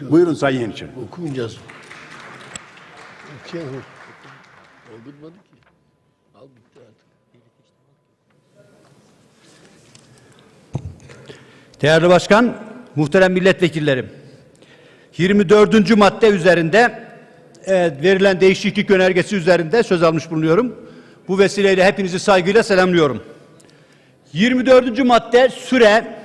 Buyurun Sayın Yeniçeri. Okumayacağız. Okuyalım. Okutmadı ki. Al bitti artık. Değerli Başkan, muhterem milletvekillerim. 24. madde üzerinde evet, verilen değişiklik önergesi üzerinde söz almış bulunuyorum. Bu vesileyle hepinizi saygıyla selamlıyorum. 24. madde süre,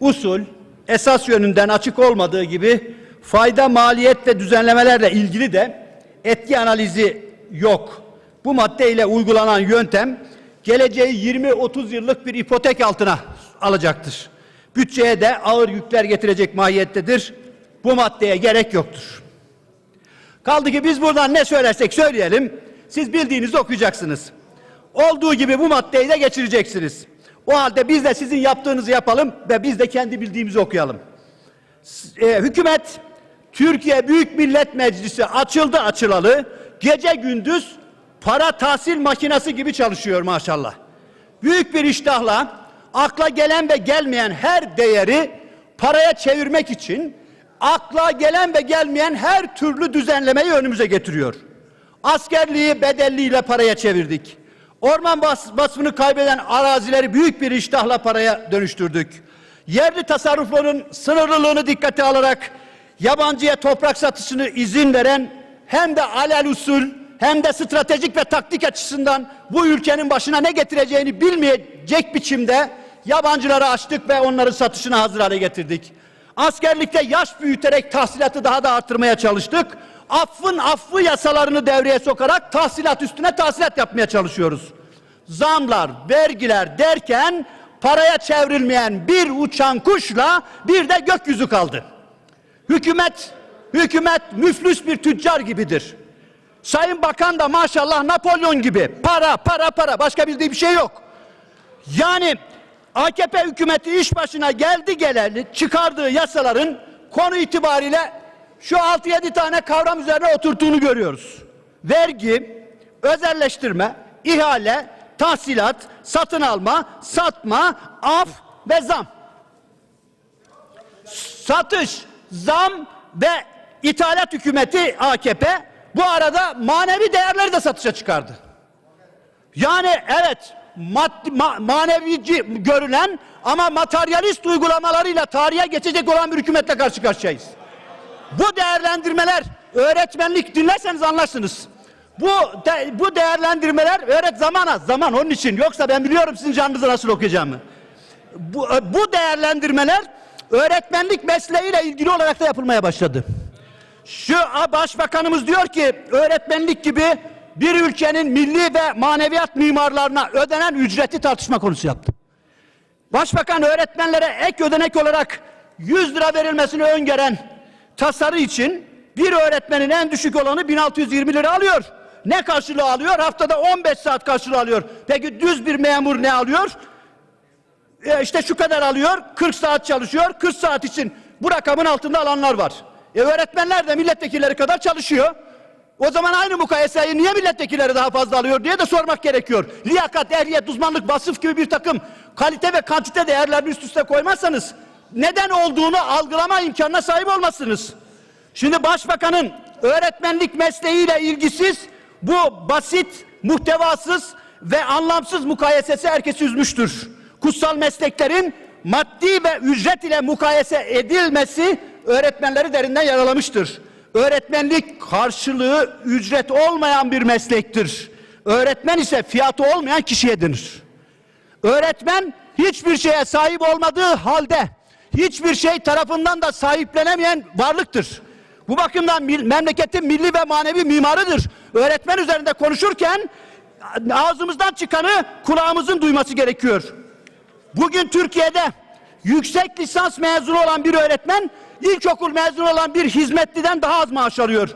usul, esas yönünden açık olmadığı gibi fayda, maliyet ve düzenlemelerle ilgili de etki analizi yok. Bu maddeyle uygulanan yöntem geleceği 20-30 yıllık bir ipotek altına alacaktır. Bütçeye de ağır yükler getirecek mahiyettedir. Bu maddeye gerek yoktur. Kaldı ki biz buradan ne söylersek söyleyelim, siz bildiğinizi okuyacaksınız. Olduğu gibi bu maddeyi de geçireceksiniz. O halde biz de sizin yaptığınızı yapalım ve biz de kendi bildiğimizi okuyalım. S- e, hükümet Türkiye Büyük Millet Meclisi açıldı açılalı gece gündüz para tahsil makinesi gibi çalışıyor maşallah. Büyük bir iştahla akla gelen ve gelmeyen her değeri paraya çevirmek için akla gelen ve gelmeyen her türlü düzenlemeyi önümüze getiriyor. Askerliği bedelliyle paraya çevirdik. Orman bas, basımını kaybeden arazileri büyük bir iştahla paraya dönüştürdük. Yerli tasarrufların sınırlılığını dikkate alarak yabancıya toprak satışını izin veren hem de alel usul hem de stratejik ve taktik açısından bu ülkenin başına ne getireceğini bilmeyecek biçimde yabancıları açtık ve onların satışını hazır hale getirdik. Askerlikte yaş büyüterek tahsilatı daha da arttırmaya çalıştık. Affın affı yasalarını devreye sokarak tahsilat üstüne tahsilat yapmaya çalışıyoruz. Zamlar, vergiler derken paraya çevrilmeyen bir uçan kuşla bir de gökyüzü kaldı. Hükümet, hükümet müflüs bir tüccar gibidir. Sayın Bakan da maşallah Napolyon gibi para para para başka bildiği bir şey yok. Yani AKP hükümeti iş başına geldi geleli çıkardığı yasaların konu itibariyle şu 6-7 tane kavram üzerine oturttuğunu görüyoruz. Vergi, özelleştirme, ihale, tahsilat, satın alma, satma, af ve zam. Satış, zam ve ithalat hükümeti AKP bu arada manevi değerleri de satışa çıkardı. Yani evet maddi, ma, manevici görünen ama materyalist uygulamalarıyla tarihe geçecek olan bir hükümetle karşı karşıyayız. Bu değerlendirmeler öğretmenlik dinlerseniz anlarsınız. Bu de, bu değerlendirmeler öğret zamana zaman onun için yoksa ben biliyorum sizin canınızı nasıl okuyacağımı. Bu, bu değerlendirmeler öğretmenlik mesleğiyle ilgili olarak da yapılmaya başladı. Şu başbakanımız diyor ki öğretmenlik gibi bir ülkenin milli ve maneviyat mimarlarına ödenen ücreti tartışma konusu yaptı. Başbakan öğretmenlere ek ödenek olarak 100 lira verilmesini öngören tasarı için bir öğretmenin en düşük olanı 1620 lira alıyor. Ne karşılığı alıyor? Haftada 15 saat karşılığı alıyor. Peki düz bir memur ne alıyor? E işte şu kadar alıyor, 40 saat çalışıyor, 40 saat için bu rakamın altında alanlar var. E öğretmenler de milletvekilleri kadar çalışıyor. O zaman aynı mukayeseyi niye milletvekilleri daha fazla alıyor diye de sormak gerekiyor. Liyakat, ehliyet, uzmanlık, vasıf gibi bir takım kalite ve kantite değerlerini üst üste koymazsanız neden olduğunu algılama imkanına sahip olmazsınız. Şimdi başbakanın öğretmenlik mesleğiyle ilgisiz bu basit, muhtevasız ve anlamsız mukayesesi herkesi üzmüştür. Kutsal mesleklerin maddi ve ücret ile mukayese edilmesi öğretmenleri derinden yaralamıştır. Öğretmenlik karşılığı ücret olmayan bir meslektir. Öğretmen ise fiyatı olmayan kişiye denir. Öğretmen hiçbir şeye sahip olmadığı halde hiçbir şey tarafından da sahiplenemeyen varlıktır. Bu bakımdan memleketin milli ve manevi mimarıdır. Öğretmen üzerinde konuşurken ağzımızdan çıkanı kulağımızın duyması gerekiyor. Bugün Türkiye'de yüksek lisans mezunu olan bir öğretmen ilkokul mezunu olan bir hizmetliden daha az maaş alıyor.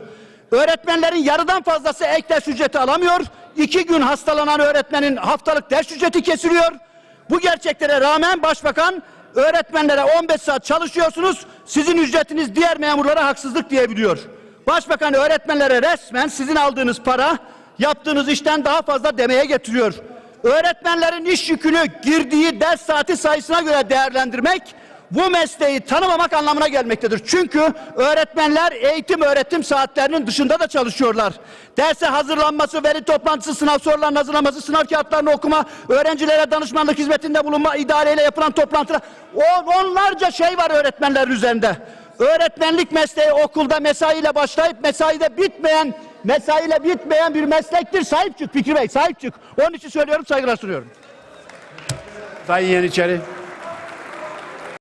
Öğretmenlerin yarıdan fazlası ek ders ücreti alamıyor. İki gün hastalanan öğretmenin haftalık ders ücreti kesiliyor. Bu gerçeklere rağmen başbakan öğretmenlere 15 saat çalışıyorsunuz, sizin ücretiniz diğer memurlara haksızlık diyebiliyor. Başbakan öğretmenlere resmen sizin aldığınız para yaptığınız işten daha fazla demeye getiriyor. Öğretmenlerin iş yükünü girdiği ders saati sayısına göre değerlendirmek bu mesleği tanımamak anlamına gelmektedir. Çünkü öğretmenler eğitim öğretim saatlerinin dışında da çalışıyorlar. Derse hazırlanması, veri toplantısı, sınav sorularının hazırlanması, sınav kağıtlarını okuma, öğrencilere danışmanlık hizmetinde bulunma, idareyle yapılan toplantılar. On, onlarca şey var öğretmenlerin üzerinde. Öğretmenlik mesleği okulda mesaiyle başlayıp mesaide bitmeyen, mesaiyle bitmeyen bir meslektir. Sahip çık Fikri Bey, sahip çık. Onun için söylüyorum, saygılar sunuyorum. Sayın Yeniçeri.